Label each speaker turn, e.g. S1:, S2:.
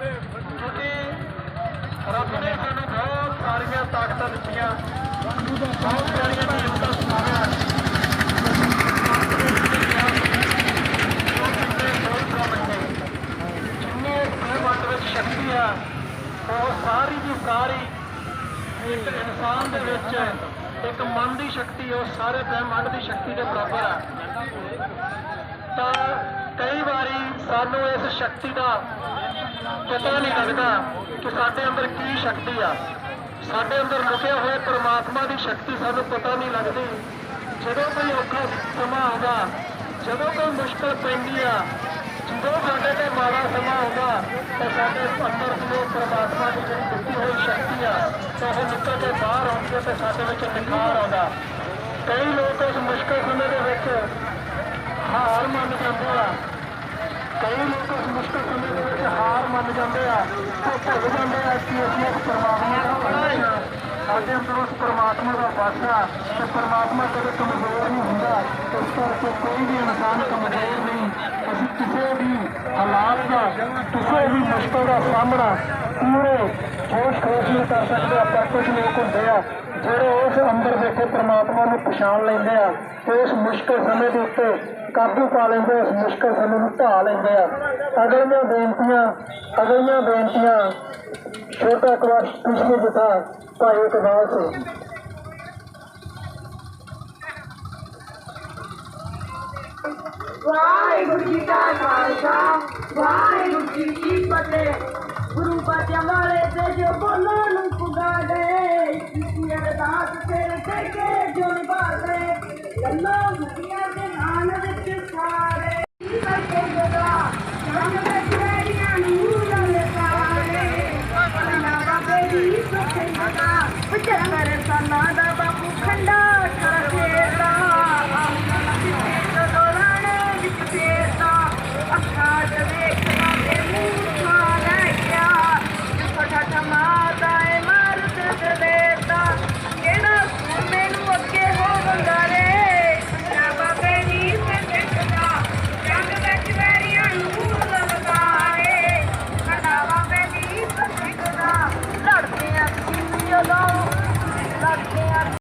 S1: ਕਿਉਂਕਿ ਰੱਬ ਨੇ ਸਾਨੂੰ ਬਹੁਤ ਸਾਰੀਆਂ ਤਾਕਤਾਂ ਦਿੱਤੀਆਂ। ਬਹੁਤ ਸਾਰੀਆਂ ਨਿਯਮਤਾਂ ਸੁਣਾਈਆਂ ਜਿੰਨੇ ਬ੍ਰਹਮੰਡ ਵਿੱਚ ਸ਼ਕਤੀ ਆ, ਉਹ ਸਾਰੀ ਦੀ ਸਾਰੀ ਇੱਕ ਇਨਸਾਨ ਦੇ ਵਿੱਚ ਇੱਕ ਮਨ ਦੀ ਸ਼ਕਤੀ, ਉਹ ਸਾਰੇ ਬ੍ਰਹਮੰਡ ਦੀ ਸ਼ਕਤੀ ਦੇ ਬਰਾਬਰ ਆ। ਤਾਂ ਕਈ ਵਾਰੀ ਸਾਨੂੰ ਇਸ ਸ਼ਕਤੀ ਦਾ ਪਤਾ ਨਹੀਂ ਲੱਗਦਾ ਕਿ ਸਾਡੇ ਅੰਦਰ ਕੀ ਸ਼ਕਤੀ ਆ। ਸਾਡੇ ਅੰਦਰ ਲੁਕਿਆ ਹੋਇਆ ਪਰਮਾਤਮਾ ਦੀ ਸ਼ਕਤੀ ਸਾਨੂੰ ਪਤਾ ਨਹੀਂ ਲੱਗਦੀ। ਜਦੋਂ ਕੋਈ ਔਖਾ ਸਮਾਂ ਆਉਂਦਾ, ਜਦੋਂ ਕੋਈ ਮੁਸ਼ਕਲ ਪੈਂਦੀ ਆ, ਜਦੋਂ ਸਾਡੇ ਤੇ ਮਾੜਾ ਸਮਾਂ ਆਉਂਦਾ, ਤਾਂ ਸਾਡੇ ਅੰਦਰ ਜੋ ਪਰਮਾਤਮਾ ਦੀ ਜਿਹੜੀ ਦਿੱਤੀ ਹੋਈ ਸ਼ਕਤੀ ਆ, ਤਾਂ ਉਹ ਨਿਕਲ ਕੇ ਬਾਹਰ ਆਉਂਦੀ ਹੈ ਤੇ ਸਾਡੇ ਵਿੱਚ ਨਿਖਾਰ ਆਉਂਦਾ। ਕਈ ਲੋਕ ਉਸ ਮੁਸ਼ਕਲ ਸਮੇਂ ਦੇ ਵਿੱਚ ਹਾਰ ਮੰਨ ਜਾਂਦੇ ਆ ਕਈ ਲੋਕ ਉਸ ਮੁਸ਼ਕਲ ਸਮੇਂ ਦੇ ਵਿੱਚ ਹਾਰ ਮੰਨ ਜਾਂਦੇ ਆ। ਤੇ ਭੁੱਲ ਜਾਂਦੇ ਆ ਕਿ ਅਸੀਂ ਇੱਕ ਪਰਮਾਤਮਾ ਦਾ ਅੰਸ਼ ਆ। ਸਾਡੇ ਅੰਦਰ ਉਸ ਪਰਮਾਤਮਾ ਦਾ ਵਾਸ ਆ। ਤੇ ਪਰਮਾਤਮਾ ਕਦੇ ਕਮਜ਼ੋਰ ਨਹੀਂ ਹੁੰਦਾ। ਇਸ ਕਰਕੇ ਕੋਈ ਵੀ ਇਨਸਾਨ ਕਮਜ਼ੋਰ ਨਹੀਂ। ਅਸੀਂ ਕਿਸੇ ਵੀ ਹਾਲਾਤ ਦਾ, ਕਿਸੇ ਵੀ ਮੁਸ਼ਕਲ ਦਾ ਸਾਹਮਣਾ ਪੂਰੇ ਜੋਸ਼ ਖੋਸ਼ ਨਾਲ ਕਰ ਸਕਦੇ। ਆ ਪਰ ਕੁਝ ਲੋਕ ਹੁੰਦੇ ਆ। ਜਿਹੜੇ ਉਸ ਅੰਦਰ ਦੇਖੇ ਪਰਮਾਤਮਾ ਨੂੰ ਪਛਾਣ ਲੈਂਦੇ ਆ ਤੇ ਉਸ ਮੁਸ਼ਕਲ ਸਮੇਂ ਦੇ ਉੱਤੇ ਕਾਬੂ ਪਾ ਲੈਂਦੇ ਆ, ਉਸ ਮੁਸ਼ਕਲ ਸਮੇਂ ਨੂੰ ਢਾ ਲੈਂਦੇ ਆ। ਅਗਲੀਆਂ ਬੇਨਤੀਆਂ ਅਗਲੀਆਂ ਬੇਨਤੀਆਂ ਛੋਟਾ ਕਲਾਸ ਪਿਛਲੇ ਜਥਾ ਭਾਈ ਇਕਬਾਲ ਸਿੰਘ।
S2: ਵਾਹਿਗੁਰੂ ਜੀ ਕਾ ਖਾਲਸਾ ਵਾਹਿਗੁਰੂ ਜੀ ਕੀ ਫਤਿਹ। ਗੁਰੂ ਬਾਜਾਂ ਵਾਲੇ ਗਏ ਗੱਲਾਂ ਮੁਕੀਆਂ ਦੇ ਨਾਮ